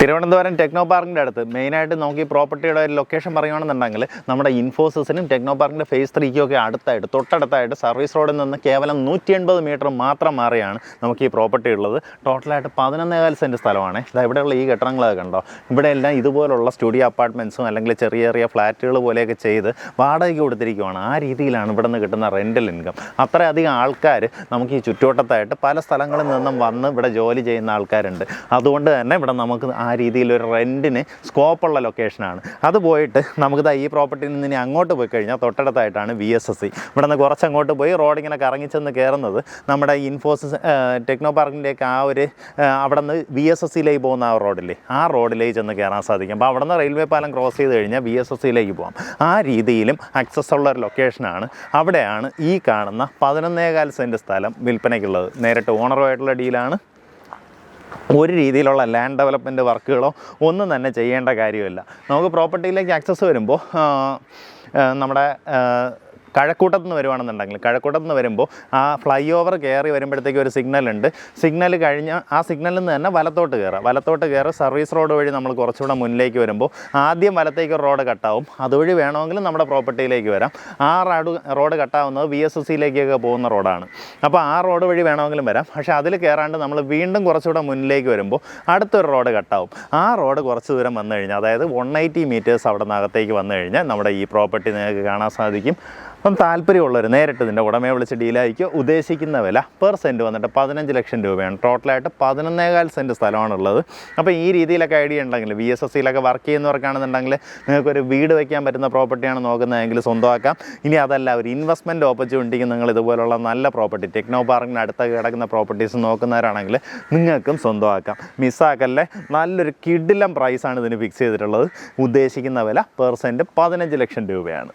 Thiruvananthapuram techno പാർക്കിന്റെ അടുത്ത് മെയിനായിട്ട് നമുക്ക് ഈ പ്രോപ്പർട്ടിയുടെ ഒരു ലൊക്കേഷൻ പറയുകയാണെന്നുണ്ടെങ്കിൽ നമ്മുടെ ഇൻഫോസിസിനും ടെക്നോ പാർക്കിന്റെ ഫേസ് ത്രീക്കും ഒക്കെ അടുത്തായിട്ട് തൊട്ടടുത്തായിട്ട് സർവീസ് റോഡിൽ നിന്ന് കേവലം നൂറ്റി എൺപത് മീറ്റർ മാത്രം മാറിയാണ് നമുക്ക് ഈ പ്രോപ്പർട്ടി ഉള്ളത്. ടോട്ടലായിട്ട് പതിനൊന്നേകാൽ സെന്റ് സ്ഥലമാണ്. ഇതാ ഇവിടെയുള്ള ഈ കെട്ടിടങ്ങളൊക്കെ കണ്ടോ? ഇവിടെ എല്ലാം ഇതുപോലുള്ള സ്റ്റുഡിയോ അപ്പാർട്ട്മെന്റ്സും അല്ലെങ്കിൽ ചെറിയ ചെറിയ ഫ്ലാറ്റുകൾ പോലെയൊക്കെ ചെയ്ത് വാടകയ്ക്ക് കൊടുത്തിരിക്കുവാണ്. ആ രീതിയിലാണ് ഇവിടെ നിന്ന് കിട്ടുന്ന റെന്റൽ ഇൻകം അത്രയധികം ആൾക്കാർ നമുക്ക് ഈ ചുറ്റുവട്ടത്തായിട്ട് പല സ്ഥലങ്ങളിൽ നിന്നും വന്ന് ഇവിടെ ജോലി ചെയ്യുന്ന ആൾക്കാരുണ്ട്. അതുകൊണ്ട് തന്നെ ഇവിടെ നമുക്ക് ആ രീതിയിലൊരു റെന്റിന് സ്കോപ്പുള്ള ലൊക്കേഷനാണ് അത് പോയിട്ട് നമുക്ക് ഈ പ്രോപ്പർട്ടിയിൽ നിന്ന് ഇനി അങ്ങോട്ട് പോയി കഴിഞ്ഞാൽ തൊട്ടടുത്തായിട്ടാണ് വി എസ് എസ് സി ഇവിടെ നിന്ന് കുറച്ച് അങ്ങോട്ട് പോയി റോഡിങ്ങനെ കറങ്ങിച്ചെന്ന് കയറുന്നത് നമ്മുടെ ഇൻഫോസിസ് ടെക്നോ പാർക്കിന്റെയൊക്കെ ആ ഒരു അവിടെ നിന്ന് വി എസ് എസ് സിയിലേക്ക് പോകുന്ന ആ റോഡില്ലേ ആ റോഡിലേക്ക് ചെന്ന് കയറാൻ സാധിക്കും. അപ്പോൾ അവിടെ നിന്ന് റെയിൽവേ പാലം ക്രോസ് ചെയ്ത് കഴിഞ്ഞാൽ വി എസ് എസ് സിയിലേക്ക് പോകാം ആ രീതിയിലും ആക്സസ് ഉള്ള ഒരു ലൊക്കേഷനാണ് അവിടെയാണ് ഈ കാണുന്ന പതിനൊന്നേകാൽ സെന്റ് സ്ഥലം വിൽപ്പനയ്ക്കുള്ളത്. നേരിട്ട് ഓണറുമായിട്ടുള്ള ഡീലാണ് ഒരു രീതിയിലുള്ള ലാൻഡ് ഡെവലപ്മെന്റ് വർക്കുകളോ ഒന്നും തന്നെ ചെയ്യേണ്ട കാര്യമില്ല. നമുക്ക് പ്രോപ്പർട്ടിയിലേക്ക് ആക്സസ് വരുമ്പോൾ നമ്മുടെ കഴക്കൂട്ടത്ത് നിന്ന് വരുവാണെന്നുണ്ടെങ്കിൽ കഴക്കൂട്ടത്ത് നിന്ന് വരുമ്പോൾ ആ ഫ്ലൈ ഓവർ കയറി വരുമ്പോഴത്തേക്ക് ഒരു സിഗ്നൽ ഉണ്ട്. സിഗ്നൽ കഴിഞ്ഞ് ആ സിഗ്നലിൽ നിന്ന് തന്നെ വലത്തോട്ട് കയറുക വലത്തോട്ട് കയറി സർവീസ് റോഡ് വഴി നമ്മൾ കുറച്ചുകൂടെ മുന്നിലേക്ക് വരുമ്പോൾ ആദ്യം വലത്തേക്ക് റോഡ് കട്ടാവും അതുവഴി വേണമെങ്കിൽ നമ്മുടെ പ്രോപ്പർട്ടിയിലേക്ക് വരാം. ആ റോഡ് റോഡ് കട്ടാവുന്നത് വി എസ് എസ് സിയിലേക്കൊക്കെ പോകുന്ന റോഡാണ് അപ്പോൾ ആ റോഡ് വഴി വേണമെങ്കിലും വരാം. പക്ഷേ അതിൽ കയറാണ്ട് നമ്മൾ വീണ്ടും കുറച്ചുകൂടെ മുന്നിലേക്ക് വരുമ്പോൾ അടുത്തൊരു റോഡ് കട്ടാവും ആ റോഡ് കുറച്ച് ദൂരം വന്നു കഴിഞ്ഞാൽ അതായത് വൺ എയ്റ്റി മീറ്റേഴ്സ് അവിടെ നിന്ന് അകത്തേക്ക് വന്നു കഴിഞ്ഞാൽ നമ്മുടെ ഈ പ്രോപ്പർട്ടി നിങ്ങൾക്ക് കാണാൻ സാധിക്കും. അപ്പം താല്പര്യമുള്ളവർ നേരിട്ട് ഇതിന്റെ ഉടമയെ വിളിച്ച് ഡീലായിരിക്കും ഉദ്ദേശിക്കുന്ന വില പെർ സെന്റ് വന്നിട്ട് പതിനഞ്ച് ലക്ഷം രൂപയാണ്. ടോട്ടലായിട്ട് പതിനൊന്നേകാൽ സെന്റ് സ്ഥലമാണുള്ളത്. അപ്പോൾ ഈ രീതിയിലൊക്കെ ഐഡിയ ഉണ്ടെങ്കിൽ വി എസ് എസ് സിയിലൊക്കെ വർക്ക് ചെയ്യുന്നവർക്കാണെന്നുണ്ടെങ്കിൽ നിങ്ങൾക്കൊരു വീട് വയ്ക്കാൻ പറ്റുന്ന പ്രോപ്പർട്ടിയാണ് നോക്കുന്നതെങ്കിൽ സ്വന്തമാക്കാം. ഇനി അതല്ല ഒരു ഇൻവെസ്റ്റ്മെന്റ് ഓപ്പർച്യൂണിറ്റിക്ക് നിങ്ങൾ ഇതുപോലുള്ള നല്ല പ്രോപ്പർട്ടി ടെക്നോ പാർക്കിന് അടുത്ത കിടക്കുന്ന പ്രോപ്പർട്ടീസ് നോക്കുന്നവരാണെങ്കിൽ നിങ്ങൾക്കും സ്വന്തമാക്കാം. മിസ്സാക്കല്ലേ നല്ലൊരു കിഡിലം പ്രൈസാണ് ഇതിന് ഫിക്സ് ചെയ്തിട്ടുള്ളത്. ഉദ്ദേശിക്കുന്ന വില പെർ സെന്റ് പതിനഞ്ച് ലക്ഷം രൂപയാണ്.